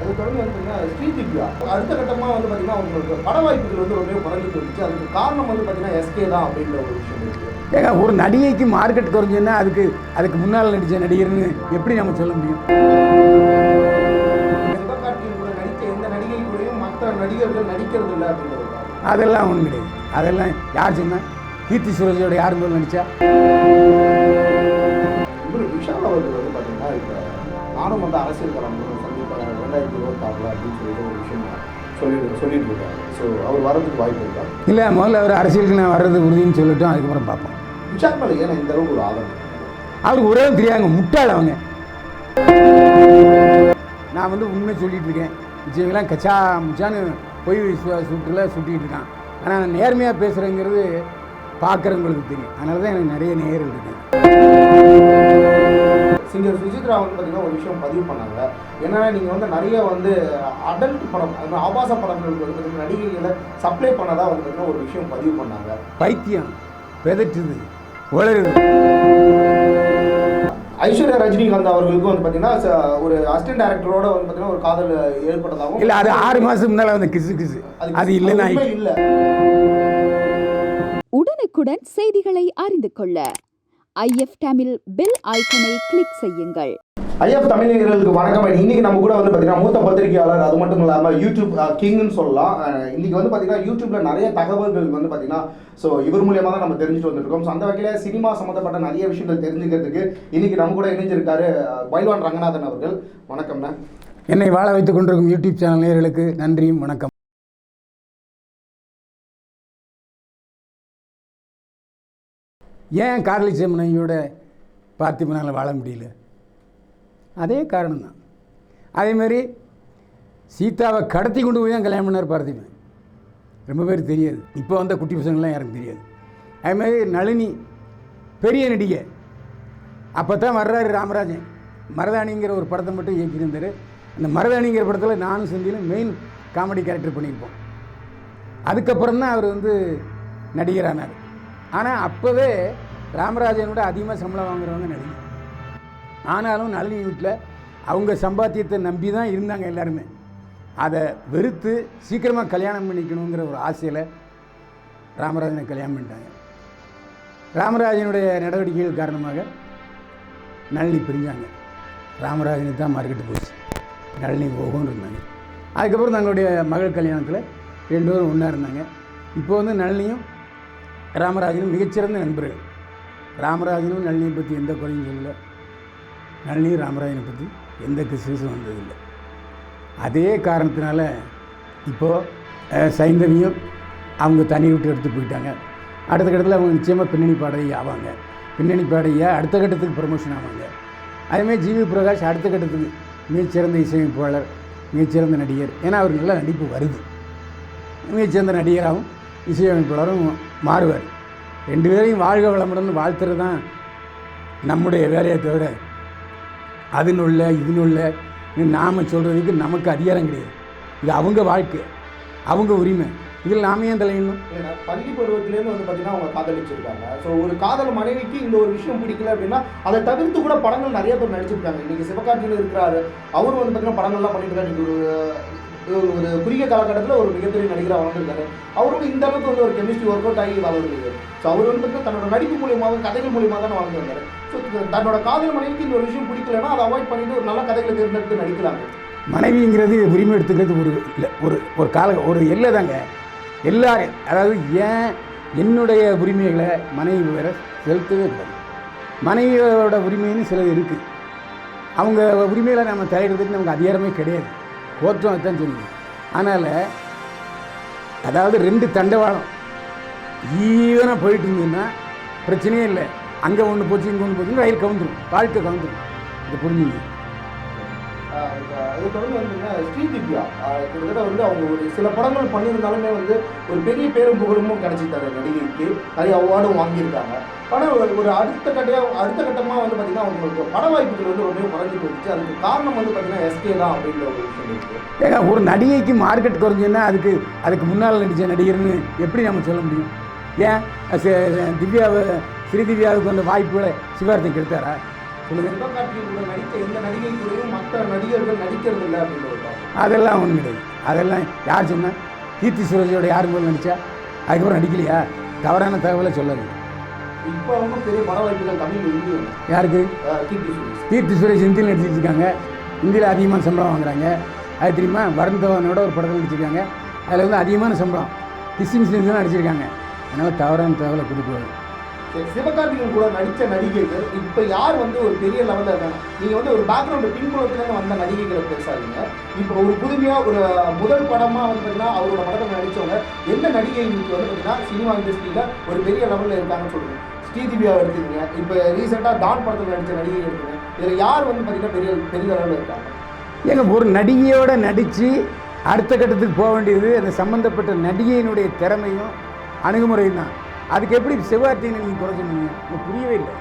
இது தொடர்ந்து வந்து பார்த்தீங்கன்னா ஸ்ரீ திவ்யா அடுத்த கட்டமாக வந்து பார்த்தீங்கன்னா அவங்களுக்கு பட வாய்ப்புகள் வந்து ரொம்ப குறைஞ்சிட்டு இருந்துச்சு. அதுக்கு காரணம் வந்து பார்த்தீங்கன்னா எஸ்கே தான் அப்படின்ற ஒரு விஷயம் இருக்குது ஏங்க ஒரு நடிகைக்கு மார்க்கெட் குறைஞ்சுன்னா அதுக்கு அதுக்கு முன்னால் நடித்த நடிகர்னு எப்படி நம்ம சொல்ல முடியும்? நடித்த எந்த நடிகை கூடயும் மற்ற நடிகர்கள் நடிக்கிறது இல்லை அப்படின்றது அதெல்லாம் ஒன்றும் கிடையாது. அதெல்லாம் யார் சொன்னா கீர்த்தி சுரேஷோட யார் முதல்ல நடிச்சா? விஷால் அவர்கள் வந்து பார்த்தீங்கன்னா இப்போ நானும் வந்து அரசியல் சந்திப்பேன் ரெண்டாயிரத்தி இருபத்தாறில் அப்படின்னு சொல்லிட்டு ஒரு விஷயம் சொல்லிட்டு சொல்லிட்டு இருக்காரு ஸோ அவர் வரதுக்கு வாய்ப்பு இருக்கா? இல்லை முதல்ல அவர் அரசியலுக்கு நான் வர்றது உறுதின்னு சொல்லட்டும் அதுக்கப்புறம் பார்ப்போம். விஷால் மேலே ஏன்னா இந்த அளவுக்கு ஒரு ஆதரவு. அவருக்கு ஒரே தெரியாங்க முட்டாள் அவங்க. நான் வந்து உண்மை சொல்லிட்டு இருக்கேன். விஜயங்களாம் கச்சா முச்சான்னு பொய் சுற்றுல சுட்டிட்டு இருக்கான். ஆனால் நேர்மையாக பேசுகிறேங்கிறது பார்க்குறவங்களுக்கு தெரியும். அதனால தான் எனக்கு நிறைய நேயர்கள் இருக்குது சிங்கர் சுஜித்ரா வந்து பார்த்தீங்கன்னா ஒரு விஷயம் பதிவு பண்ணாங்க. என்னன்னா நீங்கள் வந்து நிறைய வந்து அடல்ட் படம் அது ஆபாச படங்களுக்கு வந்து பார்த்தீங்கன்னா நடிகைகளை சப்ளை பண்ணதா வந்து பார்த்தீங்கன்னா ஒரு விஷயம் பதிவு பண்ணாங்க. பைத்தியம் பெதட்டுது உளருது ஐஸ்வர்யா ரஜினிகாந்த் அவர்களுக்கு வந்து பார்த்தீங்கன்னா ஒரு அசிஸ்டன்ட் டைரக்டரோட வந்து பார்த்தீங்கன்னா ஒரு காதல் ஏற்பட்டதாகவும் இல்லை அது ஆறு மாதம் முன்னால் வந்து கிசு கிசு. அது இல்லைன்னா இல்லை. உடனுக்குடன் செய்திகளை அறிந்து கொள்ள ஐஎஃப் தமிழ் பெல் ஐக்கனை கிளிக் செய்யுங்கள். ஐஎஃப் தமிழர்களுக்கு வணக்கம். இன்னைக்கு நம்ம கூட வந்து பார்த்தீங்கன்னா மூத்த பத்திரிகையாளர் அது மட்டும் இல்லாமல் யூடியூப் கிங்னு சொல்லலாம். இன்னைக்கு வந்து பார்த்தீங்கன்னா யூடியூப்ல நிறைய தகவல்கள் வந்து பார்த்தீங்கன்னா ஸோ இவர் மூலியமாக தான் நம்ம தெரிஞ்சுட்டு வந்திருக்கோம். ஸோ அந்த வகையில் சினிமா சம்மந்தப்பட்ட நிறைய விஷயங்கள் தெரிஞ்சுக்கிறதுக்கு இன்னைக்கு நம்ம கூட இணைஞ்சிருக்காரு பைல்வான் ரங்கநாதன் அவர்கள். வணக்கம்ண்ணா. என்னை வாழ வைத்துக் கொண்டிருக்கும் யூடியூப் சேனல் நேயர்களுக்கு நன்றியும் வணக்கம். ஏன் கார்லி செம்மனையோட பார்த்திபனால் வாழ முடியல? அதே காரணம் தான் அதேமாரி சீதாவை கடத்தி கொண்டு போய் தான் கல்யாணம் பண்ணார் பார்த்திபன். ரொம்ப பேர் தெரியாது. இப்போ வந்த குட்டி பசங்கள்லாம் யாருக்கும் தெரியாது. அதேமாதிரி நளினி பெரிய நடிகை. அப்போ தான் வர்றாரு ராமராஜன். மருதாணிங்கிற ஒரு படத்தை மட்டும் இயக்கியிருந்தார். அந்த மரதாணிங்கிற படத்தில் நானும் செந்திலும் மெயின் காமெடி கேரக்டர் பண்ணியிருப்போம். அதுக்கப்புறம் தான் அவர் வந்து நடிகரானார். ஆனால் அப்போவே ராமராஜனோட அதிகமாக சம்பளம் வாங்குறவங்க நளினி ஆனாலும் நளினி வீட்டில் அவங்க சம்பாத்தியத்தை நம்பி தான் இருந்தாங்க எல்லாருமே. அதை வெறுத்து சீக்கிரமாக கல்யாணம் பண்ணிக்கணுங்கிற ஒரு ஆசையில் ராமராஜனை கல்யாணம் பண்ணிட்டாங்க. ராமராஜனுடைய நடவடிக்கைகள் காரணமாக நளினி பிரிஞ்சாங்க. ராமராஜனுக்கு தான் மார்க்கெட்டு போச்சு. நளினி போகும்னு இருந்தாங்க. அதுக்கப்புறம் தங்களுடைய மகள் கல்யாணத்தில் ரெண்டு பேரும் ஒன்றா இருந்தாங்க. இப்போ வந்து நளினியும் ராமராஜனும் மிகச்சிறந்த நண்பர்கள் ராமராஜனும் நளினியை பற்றி எந்த குறையும் சொல்லலை. நளினியும் ராமராஜனை பற்றி எந்த கிறிஸ்தும் வந்ததில்லை. அதே காரணத்தினால இப்போது சைந்தவியும் அவங்க தனி விட்டு எடுத்து போயிட்டாங்க. அடுத்த கட்டத்தில் அவங்க நிச்சயமாக பின்னணி பாடகி ஆவாங்க. பின்னணி பாடகியாக அடுத்த கட்டத்துக்கு ப்ரமோஷன் ஆவாங்க. அதேமாதிரி ஜிவி பிரகாஷ் அடுத்த கட்டத்துக்கு மிகச்சிறந்த இசையமைப்பாளர் மிகச்சிறந்த நடிகர். ஏன்னா அவர் நல்ல நடிப்பு வருது. மிகச்சிறந்த நடிகராகவும் இசையமைப்பாளரும் மாறுவார். ரெண்டு பேரையும் வாழ்க வளமுடன் வாழ்த்துறது தான் நம்முடைய வேலையை தவிர அதனுள்ள இதனுள்ள நாம் சொல்கிறதுக்கு நமக்கு அதிகாரம் கிடையாது. இது அவங்க வாழ்க்கை அவங்க உரிமை. இதில் நாம ஏன் தலையணும் பள்ளி பருவத்திலேருந்து வந்து பார்த்தீங்கன்னா அவங்க காதலிச்சிருக்காங்க. ஸோ ஒரு காதல் மனைவிக்கு இந்த ஒரு விஷயம் பிடிக்கல அப்படின்னா அதை தவிர்த்து கூட படங்கள் நிறைய பேர் நடிச்சிருக்காங்க. இன்னைக்கு சிவகார்த்திகேயன் இருக்கிறாரு. அவரும் வந்து பார்த்தீங்கன்னா படங்கள்லாம் பண்ணிட்டு இருக்காரு ஒரு ஒரு ஒரு குறுகிய காலகட்டத்தில் ஒரு மிகப்பெரிய நடிகராக வளர்ந்துருக்காரு. அவரும் இந்த அளவுக்கு வந்து ஒரு கெமிஸ்ட்ரி ஒர்க் அவுட் ஆகி வளர்ந்துருக்காரு. ஸோ அவர் வந்து பார்த்தீங்கன்னா தன்னோட நடிப்பு மூலியமாக கதைகள் மூலியமாக தான் வளர்ந்து ஸோ தன்னோட காதல் மனைவிக்கு இந்த ஒரு விஷயம் பிடிக்கலன்னா அதை அவாய்ட் பண்ணிட்டு ஒரு நல்ல கதைகளை தேர்ந்தெடுத்து நடிக்கலாங்க மனைவிங்கிறது உரிமை எடுத்துக்கிறது ஒரு இல்லை ஒரு ஒரு கால ஒரு எல்லை தாங்க. எல்லாரும் அதாவது ஏன் என்னுடைய உரிமைகளை மனைவி வேற செலுத்தவே கூடாது மனைவியோட உரிமைன்னு சிலது இருக்குது அவங்க உரிமைகளை நம்ம தலையிடுறதுக்கு நமக்கு அதிகாரமே கிடையாது. போற்றும் அதுதான் சொல்லுது அதனால் அதாவது ரெண்டு தண்டவாளம். ஈவனாக போயிட்டு இருந்ததுன்னா பிரச்சனையே இல்லை. அங்கே ஒன்று போச்சு இங்கே ஒன்று போச்சுன்னு ரயில் கவுந்துடும் வாழ்க்கை கவுந்துடும் இது புரிஞ்சுங்க. ஆஹ் தொடர்ந்து வந்து ஸ்ரீ திவ்யா. கிட்டத்தட்ட வந்து அவங்க ஒரு சில படங்கள் பண்ணியிருந்தாலுமே வந்து ஒரு பெரிய பேரும் புகழுமும் கிடைச்சிட்டாரு நடிகைக்கு. நிறைய அவார்டும் வாங்கியிருக்காங்க. ஆனால் ஒரு அடுத்த கட்டையாக அடுத்த கட்டமாக வந்து பார்த்திங்கன்னா அவங்களுக்கு பட வாய்ப்புகள் வந்து ரொம்ப குறைஞ்சி போயிடுச்சு. அதுக்கு காரணம் வந்து பார்த்தீங்கன்னா எஸ்கே தான் அப்படின்ற ஒரு விஷயம் இருக்குது ஏங்க ஒரு நடிகைக்கு மார்க்கெட் குறைஞ்சுன்னா அதுக்கு அதுக்கு முன்னால் நடித்த நடிகர்னு எப்படி நம்ம சொல்ல முடியும்? ஏன்? திவ்யாவை ஸ்ரீ திவ்யாவுக்கு வந்த வாய்ப்புகளை சிவார்த்தைக்கு கெடுத்தாரா? சொல்லுங்க. சிவகார்த்திகேயன் கூட நடித்த எந்த நடிகை கூடயும் மற்ற நடிகர்கள் நடிக்கிறது இல்லை அப்படின்னு ஒரு thought. அதெல்லாம் ஒன்றும் கிடையாது. அதெல்லாம் யார் சொன்னா? கீர்த்தி சுரேஷோட யார் முதல்ல நடித்தா அதுக்கப்புறம் நடிக்கலையா? தவறான தகவலை சொல்லாது இப்போ அவங்க பெரிய பட வாய்ப்புகள் தமிழ் இல்லையே யாருக்கு? கீர்த்தி சுரேஷ். கீர்த்தி சுரேஷ் ஹிந்தியில் நடிச்சிட்டு இருக்காங்க. ஹிந்தியில் அதிகமான சம்பளம் வாங்குறாங்க. அது தெரியுமா? வருண் தவனோட ஒரு படத்தில் நடிச்சிருக்காங்க. அதில் வந்து அதிகமான சம்பளம். கிஸ்ஸிங் சீன்ஸ்லாம் நடிச்சிருக்காங்க. அதனால் தவறான தகவலை கொடுக்குவாங்க சிவகார்த்திகன் சிவகார்த்திகேயன் கூட நடித்த நடிகைகள். இப்போ யார் வந்து ஒரு பெரிய லெவலில் இருக்காங்க? நீங்கள் வந்து ஒரு பேக்ரவுண்டு பின்புலத்துலேருந்து வந்த நடிகைகளை பேசாதீங்க. இப்போ ஒரு புதுமையாக ஒரு முதல் படமாக வந்து பார்த்தீங்கன்னா அவரோட படத்தில் நடித்தவங்க எந்த நடிகை இன்னைக்கு வந்து பார்த்தீங்கன்னா சினிமா இண்டஸ்ட்ரியில் ஒரு பெரிய லெவலில் இருக்காங்கன்னு சொல்லுங்க. ஸ்ரீதிவியா எடுத்துக்கங்க? இப்போ ரீசெண்டாக டான் படத்தில் நடித்த நடிகை எடுத்துங்க இதில் யார் வந்து பார்த்தீங்கன்னா பெரிய பெரிய லெவலில் இருக்காங்க? ஏங்க ஒரு நடிகையோட நடித்து அடுத்த கட்டத்துக்கு போக வேண்டியது அந்த சம்மந்தப்பட்ட நடிகையினுடைய திறமையும் அணுகுமுறையும் தான். அதுக்கு எப்படி சிவகார்த்திகனை நீங்கள் குறை சொன்னீங்க? எனக்கு புரியவே இல்லை.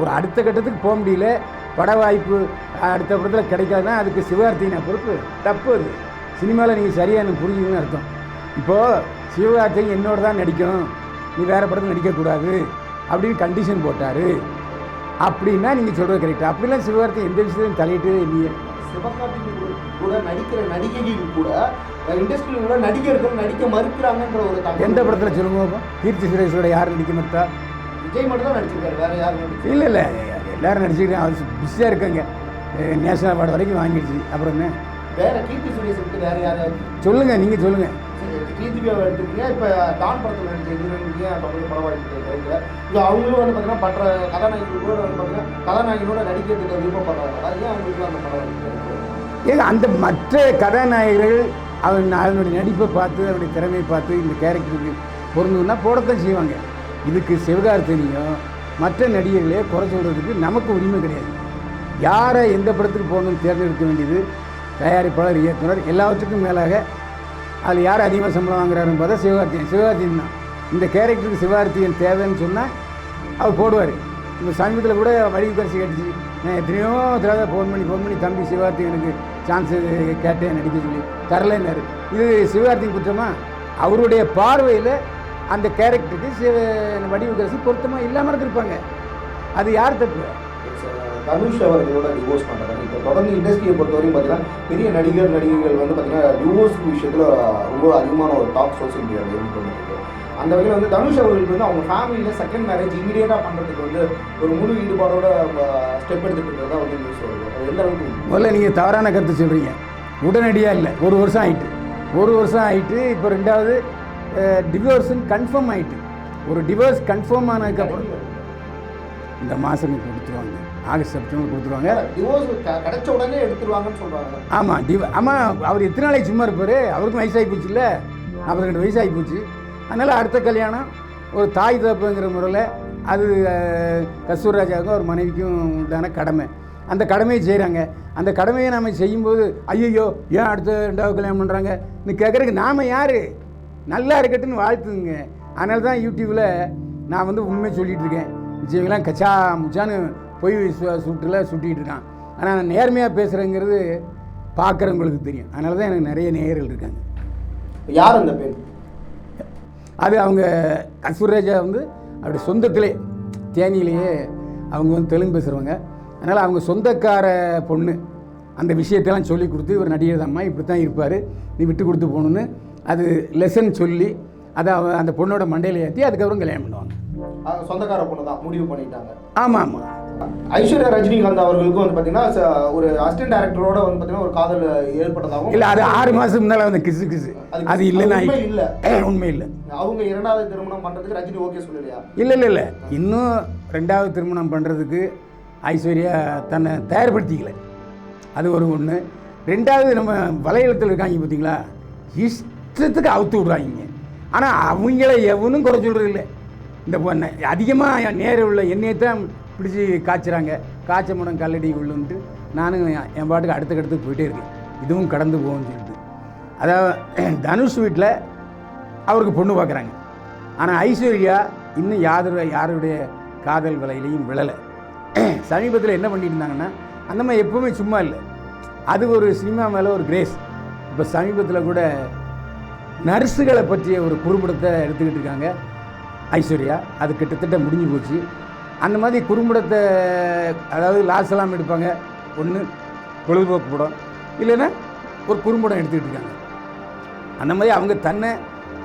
ஒரு அடுத்த கட்டத்துக்கு போக முடியல. பட வாய்ப்பு அடுத்த படத்தில் கிடைக்காதுன்னா அதுக்கு சிவகார்த்திகனை பொறுப்பு? தப்பு அது. சினிமாவில் நீங்கள் சரியாக எனக்கு புரிஞ்சுதுன்னு அர்த்தம். இப்போது சிவகார்த்திகன் என்னோட தான் நடிக்கணும். நீ வேறு படத்தில் நடிக்கக்கூடாது அப்படின்னு கண்டிஷன் போட்டார். அப்படின்னா நீங்கள் சொல்கிறது கரெக்ட் அப்படிலாம் சிவகார்த்திகன் எந்த விஷயத்தையும் தலையிட்டே இல்லையே. சிவகார்த்திகேயன் கூட- கூட நடிக்கிற நடிகைகள் கூட இண்டஸ்ட்ரியில் உள்ள நடிகர்கள் நடிக்க மறுக்கிறாங்கன்ற ஒரு தகவல் எந்த படத்தில் சொல்லுங்க? கீர்த்தி சுரேஷோட யார் நடிக்க மாட்டா விஜய் மட்டும் தான் நடிச்சிருக்காரு வேற யாரும் இல்லை இல்லை எல்லாரும் நடிச்சுக்கிறேன் அவர் பிஸியாக இருக்காங்க. நேஷனல் அவார்டு வரைக்கும் வாங்கிடுச்சு. அப்புறம் என்ன? வேற கீர்த்தி சுரேஷ் விட்டு வேற யாராவது? சொல்லுங்கள் நீங்கள் சொல்லுங்கள் ஸ்ரீதிவியாவை எடுத்துக்கீங்க இப்போ டான் படத்தில் நடிச்ச ஹீரோயினுக்கு தமிழ் பட வாய்ப்பு கிடைக்கல இது அவங்களும் வந்து பார்த்தீங்கன்னா மற்ற கதாநாயகிகளோட வந்து பார்த்தீங்கன்னா கதாநாயகனோட நடிக்கிறதுக்கு விருப்பப்படுறாங்க அது ஏன் அவங்களுக்கு அந்த பட வாய்ப்பு கிடைக்கல? ஏங்க அந்த மற்ற கதாநாயகர்கள் அவன் அவனுடைய நடிப்பை பார்த்து அவனுடைய திறமையை பார்த்து இந்த கேரக்டருக்கு பொருந்ததுன்னா போடத்தான் செய்வாங்க. இதுக்கு சிவகார்த்தினியும் மற்ற நடிகர்களே குறை சொல்கிறதுக்கு நமக்கு உரிமை கிடையாது. யாரை எந்த படத்துக்கு போகணும்னு தேர்ந்தெடுக்க வேண்டியது தயாரிப்பாளர் இயக்குனர் எல்லாவற்றுக்கும் மேலாக அதில் யார் அதிகமாக சம்பளம் வாங்குறாருன்னு பார்த்தா சிவகார்த்தியன் சிவகார்த்தியன் தான். இந்த கேரக்டருக்கு சிவகார்த்தியன் தேவைன்னு சொன்னால் அவர் போடுவார். இந்த சமீபத்தில் கூட வழி கரிசி கட்டிச்சு. நான் எத்தனையோ தடவை ஃபோன் பண்ணி ஃபோன் பண்ணி தம்பி சிவகார்த்திகனுக்கு சான்ஸு கேட்டேன் நடிக்க சொல்லி. தரலைன்னாரு இது சிவகார்த்திக் குற்றமா? அவருடைய பார்வையில் அந்த கேரக்டருக்கு சிவ வடிவு பொருத்தமாக இல்லாமல் இருந்திருப்பாங்க. அது யார் தப்பு? தனுஷ் அவர்களோட டிவோர்ஸ் பண்ணுறாங்க இப்போ தொடர்ந்து இண்டஸ்ட்ரியை பொறுத்தவரையும் பார்த்தீங்கன்னா பெரிய நடிகர் நடிகைகள் வந்து பார்த்தீங்கன்னா டிவோர்ஸ் விஷயத்தில் ரொம்ப அதிகமான ஒரு டாக் சோசியல் மீடியாவில் இருந்து பண்ணிட்டு இருக்கு. அந்த வகையில் வந்து தனுஷ் அவர்களுக்கு வந்து அவங்க ஃபேமிலியில் செகண்ட் மேரேஜ் இமீடியட்டாக பண்ணுறதுக்கு வந்து ஒரு முழு ஈடுபாடோட ஸ்டெப் எடுத்துட்டு இருக்கிறதா வந்து நியூஸ் வருது. அது எந்த அளவுக்கு உண்மை? முதல்ல நீங்கள் தவறான கருத்து சொல்கிறீங்க உடனடியாக இல்லை. ஒரு வருஷம் ஆயிட்டு. ஒரு வருஷம் ஆயிட்டு இப்போ ரெண்டாவது டிவோர்ஸுன்னு கன்ஃபார்ம் ஆயிட்டு. ஒரு டிவோர்ஸ் கன்ஃபார்ம் ஆனதுக்கப்புறம் இந்த மாதம் கொடுத்துருவாங்க. ஆகஸ்ட் செப்டம்பர் கொடுத்துருவாங்க. கிடைச்ச உடனே எடுத்துருவாங்கன்னு சொல்கிறாங்க ஆமாம் டிவ ஆமாம் அவர் எத்தனை நாளைக்கு சும்மா இருப்பார்? அவருக்கும் வயசாகி போச்சு இல்லை நாற்பத்தி ரெண்டு வயசாகி போச்சு அதனால் அடுத்த கல்யாணம் ஒரு தாய் தப்புங்கிற முறையில் அது கஸ்தூர்ராஜாவுக்கும் அவர் மனைவிக்கும் உண்டான கடமை. அந்த கடமையை செய்கிறாங்க அந்த கடமையை நாம் செய்யும்போது ஐயோ ஏன் அடுத்த ரெண்டாவது கல்யாணம் பண்ணுறாங்க நீ கேட்குறதுக்கு நாம் யார்? நல்லா இருக்கட்டுன்னு வாழ்த்துங்க. அதனால தான் யூடியூப்பில் நான் வந்து உண்மை சொல்லிட்டு இருக்கேன். விஜயெல்லாம் கச்சா முச்சான்னு பொய் சுற்றுல சுட்டிகிட்டு இருக்கான். ஆனால் நான் நேர்மையாக பேசுகிறேங்கிறது பார்க்குறவங்களுக்கு தெரியும். அதனால தான் எனக்கு நிறைய நேயர்கள் இருக்காங்க. யார் அந்த பெண்? அது அவங்க கஸ்தூர்ராஜா வந்து அப்படி சொந்தத்திலே தேனியிலேயே அவங்க வந்து தெலுங்கு பேசுகிறவங்க அதனால் அவங்க சொந்தக்கார பொண்ணு அந்த விஷயத்தெல்லாம் சொல்லி கொடுத்து இவர் நடிகர் தான்மா இப்படி தான் இருப்பார். நீ விட்டு கொடுத்து போகணுன்னு அது லெசன் சொல்லி அதை அவ அந்த பொண்ணோட மண்டையில் ஏற்றி அதுக்கப்புறம் கல்யாணம் பண்ணுவாங்க. சொந்தக்கார பொண்ணு தான் முடிவு பண்ணிட்டாங்க. ஆமாம் ஆமாம் ஐஸ்வர்யா ரஜினிகாந்த் அவர்களுக்கும் வந்து பார்த்தீங்கன்னா ஒரு அசிஸ்டன்ட் டைரக்டரோட வந்து பார்த்தீங்கன்னா ஒரு காதல் ஏற்பட்டதாகவும் இல்லை அது ஆறு மாதம் முன்னால் வந்து கிசு கிசு. அது இல்லைன்னா இல்ல. உண்மை இல்லை. அவங்க இரண்டாவது திருமணம் பண்றதுக்கு ரஜினி ஓகே சொல்லலையா? இல்லை இல்லை இல்லை. இன்னும் ரெண்டாவது திருமணம் பண்ணுறதுக்கு ஐஸ்வர்யா தன்னை தயார்படுத்திக்கல. அது ஒரு ஒன்று ரெண்டாவது நம்ம வலையளத்தில் இருக்காங்க பார்த்தீங்களா இஷ்டத்துக்கு அவுத்து விடுறாங்க. ஆனால் அவங்கள எவனும் குறை சொல்கிறது இல்லை. இந்த பொண்ணை. அதிகமாக நேர உள்ள எண்ணெயை தான் பிடிச்சி காய்ச்சுறாங்க. காய்ச்ச முடம் கல்லடி உள்ளுன்ட்டு நானும் என் பாட்டுக்கு அடுத்த கடுத்து போயிட்டே இருக்கேன். இதுவும் கடந்து போகும்னு சொல்லிட்டு. அதாவது தனுஷ் வீட்டில் அவருக்கு பொண்ணு பார்க்குறாங்க ஆனால் ஐஸ்வர்யா இன்னும் யாரு யாருடைய காதல் விலையிலையும் விழலை. சமீபத்தில் என்ன பண்ணிட்டு இருந்தாங்கன்னா அந்த மாதிரி எப்பவுமே சும்மா இல்லை. அது ஒரு சினிமா மேலே ஒரு கிரேஸ். இப்போ சமீபத்தில் கூட நர்ஸுகளை பற்றிய ஒரு குறும்படத்தை எடுத்துக்கிட்டு இருக்காங்க ஐஸ்வர்யா. அது கிட்டத்தட்ட முடிஞ்சு போச்சு. அந்த மாதிரி குறும்படத்தை அதாவது லாஸ் எல்லாம் எடுப்பாங்க. ஒன்று பொழுதுபோக்கு படம். இல்லைன்னா ஒரு குறும்படம் எடுத்துக்கிட்டு இருக்காங்க. அந்த மாதிரி அவங்க தன்னை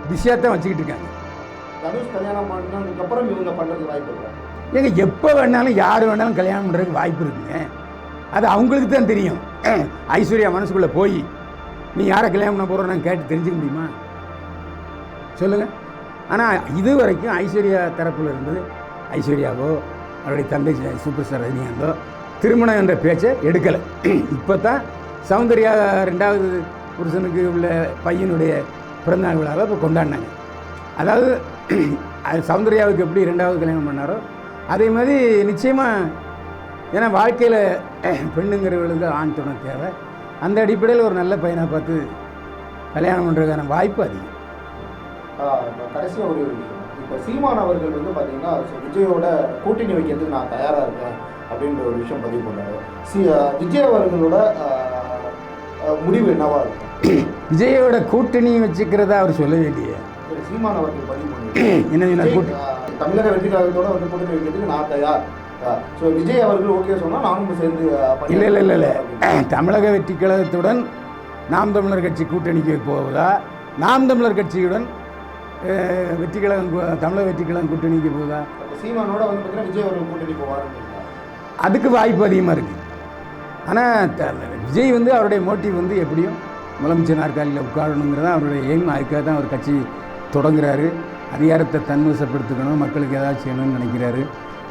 பிஸியாக தான் வச்சுக்கிட்டு இருக்காங்க. தனுஷ் கல்யாணம் பண்ணதுக்கு அப்புறம் இவங்க வாய்ப்பு ஏங்க எப்போ வேணாலும் யார் வேணாலும் கல்யாணம் பண்ணுறதுக்கு வாய்ப்பு இருக்குங்க. அது அவங்களுக்கு தான் தெரியும். ஐஸ்வர்யா மனசுக்குள்ளே போய் நீ யாரை கல்யாணம் பண்ண போகிறோம் நான் கேட்டு தெரிஞ்சுக்க முடியுமா? சொல்லுங்கள் ஆனால் இது வரைக்கும் ஐஸ்வர்யா தரப்பில் இருந்தது ஐஸ்வர்யாவோ அவருடைய தந்தை சூப்பர் ஸ்டார் ரஜினிகாந்தோ திருமணம் என்ற பேச்சை எடுக்கலை. இப்போ தான் சௌந்தர்யா ரெண்டாவது புருஷனுக்கு உள்ள பையனுடைய பிறந்தநாள் விழாவை இப்போ கொண்டாடினாங்க. அதாவது அது சௌந்தர்யாவுக்கு எப்படி ரெண்டாவது கல்யாணம் பண்ணாரோ அதே மாதிரி நிச்சயமாக ஏன்னா வாழ்க்கையில் பெண்ணுங்கிறவர்களுக்கு ஆண் துணை தேவை. அந்த அடிப்படையில் ஒரு நல்ல பையனை பார்த்து கல்யாணம் பண்ணுறதுக்கான வாய்ப்பு அதிகம். கடைசியாக ஒரு விஷயம் இப்போ சீமான் அவர்கள் வந்து பார்த்தீங்கன்னா விஜயோட கூட்டணி வைக்கிறதுக்கு நான் தயாராக இருக்கேன் அப்படின்ற ஒரு விஷயம் பதிவு பண்ணாரு. சி விஜய் அவர்களோட முடிவு என்னவா இருக்கும்? விஜயோட கூட்டணி வச்சுக்கிறதா அவர் சொல்லவே இல்லையே. திரு சீமான் அவர்கள் பதிவு பண்ணி என்ன சொன்னார் கூட்டணி? தமிழக வெற்றி கழகத்தோட வந்து கூட்டணி வைக்கிறதுக்கு நான் தயார். ஸோ விஜய் அவர்கள் ஓகே சொன்னால் நானும் சேர்ந்து இல்லை இல்லை இல்லை இல்லை. தமிழக வெற்றி கழகத்துடன் நாம் தமிழர் கட்சி கூட்டணிக்கு போவதா? நாம் தமிழர் கட்சியுடன் அஹ், வெற்றி கழகம் கூ- தமிழக வெற்றி கழகம் கூட்டணிக்கு அப்ப சீமானோட வந்து பார்த்தீங்கன்னா விஜய் அவர்கள் கூட்டணி போவாருன்னு அதுக்கு வாய்ப்பு அதிகமாக இருக்குது ஆனால் விஜய் வந்து அவருடைய மோட்டிவ் வந்து எப்படியும் முதலமைச்சர் நாற்காலியில் உட்காரணுங்கிறது அவருடைய எய்ம். அதுக்காக தான் அவர் கட்சி தொடங்குறாரு. அதிகாரத்தை தன்வசப்படுத்திக்கணும். மக்களுக்கு ஏதாச்சும் செய்யணும்னு நினைக்கிறாரு.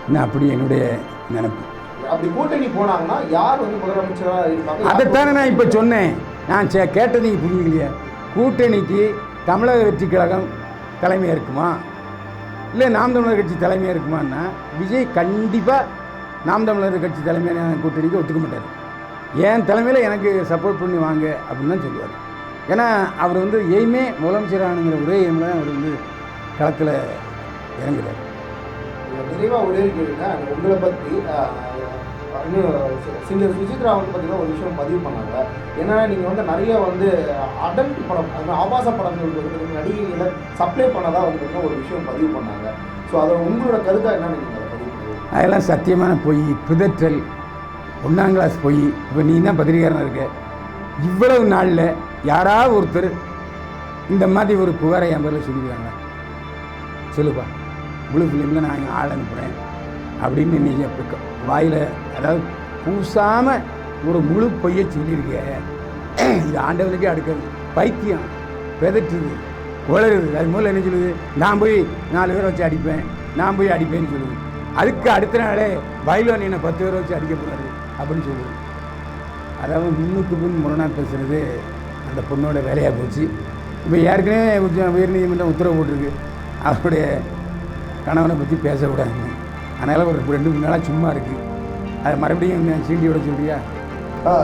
இன்னும் அப்படி என்னுடைய நினைப்பு. அப்படி கூட்டணி போனாங்கன்னா யார் வந்து முதலமைச்சராக இருப்பாங்க? அதைத்தானே நான் இப்போ சொன்னேன். நான் சே கேட்டது நீங்கள் புரிஞ்சுக்கலையா? கூட்டணிக்கு தமிழக வெற்றி கழகம் தலைமையாக இருக்குமா? இல்லை நாம் தமிழர் கட்சி தலைமையாக இருக்குமான்னா விஜய் கண்டிப்பாக நாம் தமிழர் கட்சி தலைமையான கூட்டணிக்கு ஒத்துக்க மாட்டார். என் தலைமையில் எனக்கு சப்போர்ட் பண்ணி வாங்க அப்படின்னு தான் சொல்லுவார். ஏன்னா அவர் வந்து எய்மே முதலமைச்சரானுங்கிற ஒரே எய்மில் தான் அவர் வந்து களத்தில் இறங்குறார். நிறைவாக ஒரே உங்களை பற்றி இன்னும் சிங்கர் சுஜித்ரா வந்து பார்த்தீங்கன்னா ஒரு விஷயம் பதிவு பண்ணாங்க. ஏன்னா நீங்கள் வந்து நிறைய வந்து அடல்ட் படம் அந்த ஆபாச படங்களுக்கு வந்து நடிகைகளை சப்ளை பண்ணதாக வந்து பார்த்தீங்கன்னா ஒரு விஷயம் பதிவு பண்ணாங்க. ஸோ அதை உங்களோட கருத்தாக என்ன நீங்கள் அதை பதிவு பண்ணுவீங்க? அதெல்லாம் சத்தியமான பொய் பிதற்றல் ஒன்றாம் கிளாஸ் பொய் இப்போ நீ தான் பத்திரிகாரன் இருக்க. இவ்வளவு நாளில் யாராவது ஒருத்தர் இந்த மாதிரி ஒரு புகாரை என் பேரில் சொல்லிடுவாங்க சொல்லுப்பா. முழு ஃபிலிமில் நான் இங்கே ஆள் அனுப்புகிறேன் அப்படின்னு நீங்கள் வாயில் அதாவது பூசாமல் ஒரு முழு பொய்யை சொல்லியிருக்க. இது ஆண்டவனுக்கே அடுக்கிறது. பைத்தியம் பெதற்றுது உளருது அது முதல்ல என்ன சொல்லுது? நான் போய் நாலு பேரை வச்சு அடிப்பேன் நான் போய் அடிப்பேன்னு சொல்லுது. அதுக்கு அடுத்த நாளே பைலோன் என்னை பத்து பேரை வச்சு அடிக்க போகிறாரு அப்படின்னு சொல்லுது. அதாவது முன்னுக்கு முன் முரணா பேசுகிறது அந்த பொண்ணோட வேலையாக போச்சு. இப்போ ஏற்கனவே உச்ச உயர்நீதிமன்றம் உத்தரவு போட்டிருக்கு. அவருடைய கணவனை பற்றி பேசக்கூடாதுன்னு அதனால் ஒரு ரெண்டு மூணு நாளாக சும்மா இருக்குது அதை மறுபடியும் என்ன சீண்டி விட சொல்றியா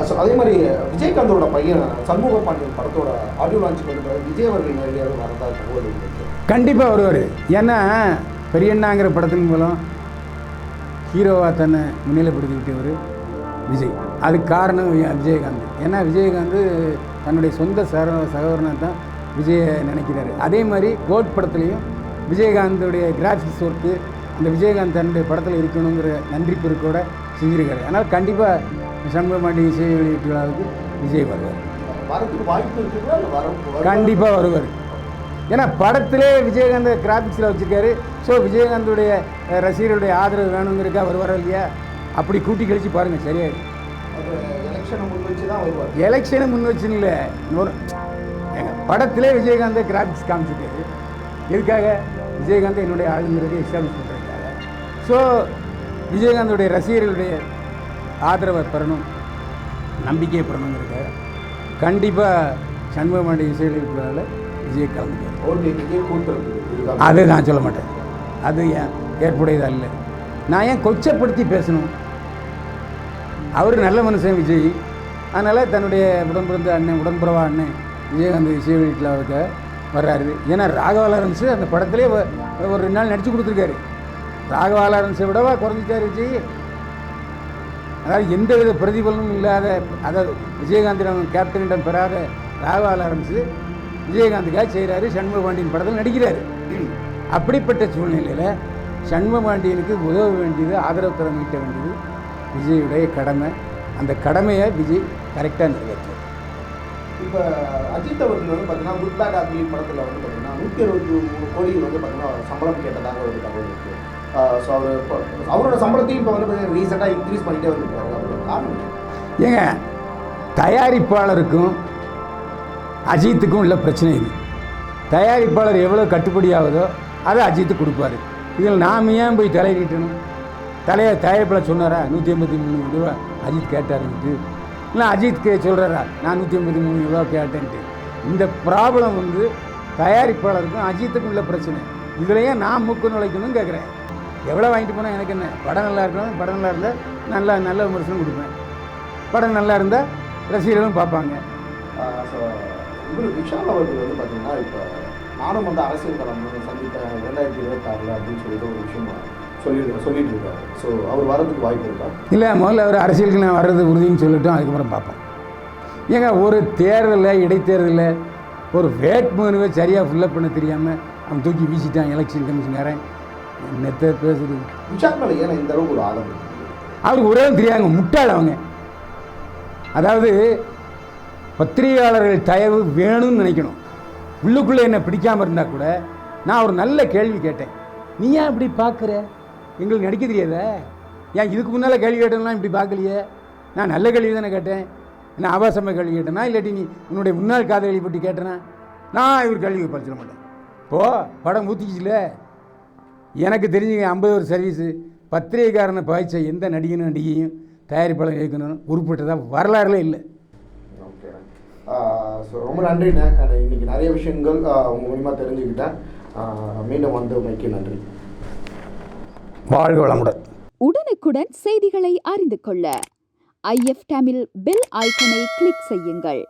ஸோ அதே மாதிரி விஜயகாந்தோட பையன் சண்முக பாண்டியன் படத்தோட ஆடியோ லான்ச்சுக்கு வந்து விஜய் அவர்கள் நேரடியாக வரதா தகவல் கண்டிப்பாக வருவார். ஏன்னா பெரியண்ணாங்கிற படத்தின் மூலம் ஹீரோவாக தன்னை முன்னிலைப்படுத்திக்கிட்டவர் விஜய். அதுக்கு காரணம் விஜயகாந்த். ஏன்னா விஜயகாந்த் தன்னுடைய சொந்த சர சகோதரனை தான் விஜயை நினைக்கிறாரு. அதே மாதிரி கோட் படத்துலேயும் விஜயகாந்தோடைய கிராஃபிக்ஸ் ஒர்க்கு அந்த விஜயகாந்த் தன்னுடைய படத்தில் இருக்கணுங்கிற நன்றி பெருக்கோட செஞ்சிருக்காரு. அதனால் கண்டிப்பாக சண்முகமாண்டி இசை வெளியீட்டு விழாவுக்கு விஜய் வருவார். கண்டிப்பாக வருவார்? ஏன்னா படத்திலே விஜயகாந்த் கிராஃபிக்ஸில் வச்சுருக்காரு. ஸோ விஜயகாந்தோடைய ரசிகர்களுடைய ஆதரவு வேணுங்கிறக்கா வருவாரோ இல்லையா? அப்படி கூட்டி கழிச்சு பாருங்கள் சரியாயிடும் எலெக்ஷனை முன் வச்சு தான் வருவார். எலெக்ஷனை முன் வச்சுன்னு இல்லை. படத்திலே விஜயகாந்த் கிராஃபிக்ஸ் காமிச்சிருக்காரு எதுக்காக? விஜயகாந்த் என்னுடைய ஆளுங்கிறதை எஸ்டாப்ளிஷ் பண்ணுறதுக்காக ஸோ விஜயகாந்தோடைய ரசிகர்களுடைய ஆதரவை பெறணும் நம்பிக்கையை பெறணுங்கிறதுக்காக கண்டிப்பாக சண்முகமாண்டி இசையில் இருக்கிறதால விஜய் இதுதான் அது நான் சொல்ல மாட்டேன். அது ஏன் ஏற்புடையதா இல்லை. நான் ஏன் கொச்சப்படுத்தி பேசணும்? அவர் நல்ல மனுஷன் விஜய். அதனால் தன்னுடைய உடன்பிறந்த அண்ணன் உடன்பிறவா அண்ணன் விஜயகாந்த் இசை வீட்டில் இருக்க வர்றாரு. ஏன்னா ராகவா லாரன்ஸு அந்த படத்திலே ஒரு ரெண்டு நாள் நடிச்சு கொடுத்துருக்காரு. ராகவா லாரன்ஸை விடவா குறைஞ்சிட்டார் விஜய் அதாவது எந்த வித பிரதிபலனும் இல்லாத அதாவது விஜயகாந்திடம் கேப்டனிடம் பெறாத ராகவா லாரன்ஸு விஜயகாந்துக்காக செய்கிறாரு. சண்முக பாண்டியன் படத்தில் நடிக்கிறாரு. அப்படிப்பட்ட சூழ்நிலையில் சண்முகபாண்டியனுக்கு உதவ வேண்டியது ஆதரவு கரம் ஈட்ட வேண்டியது விஜயுடைய கடமை. அந்த கடமையை விஜய் கரெக்டாக நிறைவேற்றார் இப்போ அஜித் அவர்கள் வந்து பார்த்தீங்கன்னா குட் பேட் படத்தில் வந்து பார்த்தீங்கன்னா நூற்றி அறுபத்தி மூணு கோடி வந்து பார்த்தீங்கன்னா சம்பளம் கேட்டதாக ஒரு தகவல் இருக்குது ஸோ அவர் அவரோட சம்பளத்தையும் இப்போ வந்து ரீசெண்டாக இன்க்ரீஸ் பண்ணிட்டே வந்துருக்காரு. அவரோட காரணம். ஏங்க தயாரிப்பாளருக்கும் அஜித்துக்கும் உள்ள பிரச்சனை இது. தயாரிப்பாளர் எவ்வளோ கட்டுப்படி ஆகுதோ அதை அஜித்து கொடுப்பாரு. இதில் நாம் ஏன் போய் தலையிட்டணும் தலையை தயாரிப்பாளர் சொன்னாரா? நூற்றி ஐம்பத்தி மூணு ரூபா அஜித் கேட்டாருன்ட்டு இல்லை அஜித் கே சொல்கிறாரா நான் நூற்றி ஐம்பத்தி மூணு ரூபா கேட்டேன்ட்டு. இந்த ப்ராப்ளம் வந்து தயாரிப்பாளருக்கும் அஜித்துக்கும் உள்ள பிரச்சனை. இதுலையே நான் மூக்கு நுழைக்கணும்னு கேட்குறேன் எவ்வளோ வாங்கிட்டு போனால் எனக்கு என்ன? படம் நல்லா இருக்கணும் படம் நல்லா இருந்தால் நல்லா நல்ல விமர்சனம் கொடுப்பேன். படம் நல்லா இருந்தால் ரசிகர்களும் பார்ப்பாங்க. ஸோ இவர் விஷால் அவர்கள் வந்து பார்த்தீங்கன்னா இப்போ நானும் வந்து அரசியல் வந்து சந்தித்தேன் ரெண்டாயிரத்தி இருபத்தாறில் அப்படின்னு சொல்லிட்டு ஒரு விஷயம் சொல்லி சொல்லிட்டு இருக்காரு ஸோ அவர் வரதுக்கு வாய்ப்பு இருக்கா? இல்லை முதல்ல அவர் அரசியலுக்கு நான் வர்றது உறுதின்னு சொல்லிட்டோம் அதுக்கப்புறம் பார்ப்போம். ஏங்க ஒரு தேர்தலில் இடைத்தேர்தலில் ஒரு வேட்புமனுவை சரியாக ஃபில்லப் பண்ண தெரியாமல் அவன் தூக்கி வீசிட்டான் எலெக்ஷன் கமிஷன்காரன் என்னத்தை பேசுறது? விஷால் மேலே ஏன்னா இந்த அளவுக்கு ஒரு ஆதரவு. அவருக்கு ஒரே தெரியாங்க முட்டாள் அவங்க. அதாவது பத்திரிகையாளர்கள் தயவு வேணும்னு நினைக்கணும். உள்ளுக்குள்ளே என்ன பிடிக்காமல் இருந்தால் கூட நான் ஒரு நல்ல கேள்வி கேட்டேன். நீ ஏன் இப்படி பார்க்குற? எங்களுக்கு நடிக்க தெரியாதா ஏன் இதுக்கு முன்னால் கேள்வி கேட்டேன்னா இப்படி பார்க்கலையே? நான் நல்ல கேள்வி தானே கேட்டேன். நான் ஆபாசமாக கேள்வி கேட்டேனா? இல்லாட்டி நீ உன்னுடைய முன்னாள் காதலி பற்றி கேட்டேனா? நான் இவர் கேள்விக்கு படிச்சிட மாட்டேன். போ படம் ஊற்றிக்கிச்சுல எனக்கு தெரிஞ்சு ஐம்பது ஒரு சர்வீஸு பத்திரிகைக்காரனை பாய்ச்ச எந்த நடிகனும் நடிகையும் தயாரிப்பாளர் இயக்கணும் உருப்பட்டதாக வரலாறுல இல்லை. ஓகே ஸோ ரொம்ப நன்றிண்ணே. நான் இன்னைக்கு நிறைய விஷயங்கள் ஆஹ் உங்க மூலியமாக தெரிஞ்சுக்கிட்டேன். மீண்டும் வந்து மைக்கு நன்றி. வாழ்க வளமுடன். உடனுக்குடன் செய்திகளை அறிந்து கொள்ள ஐஎஃப் தமிழ் பெல் ஐக்கனை கிளிக் செய்யுங்கள்.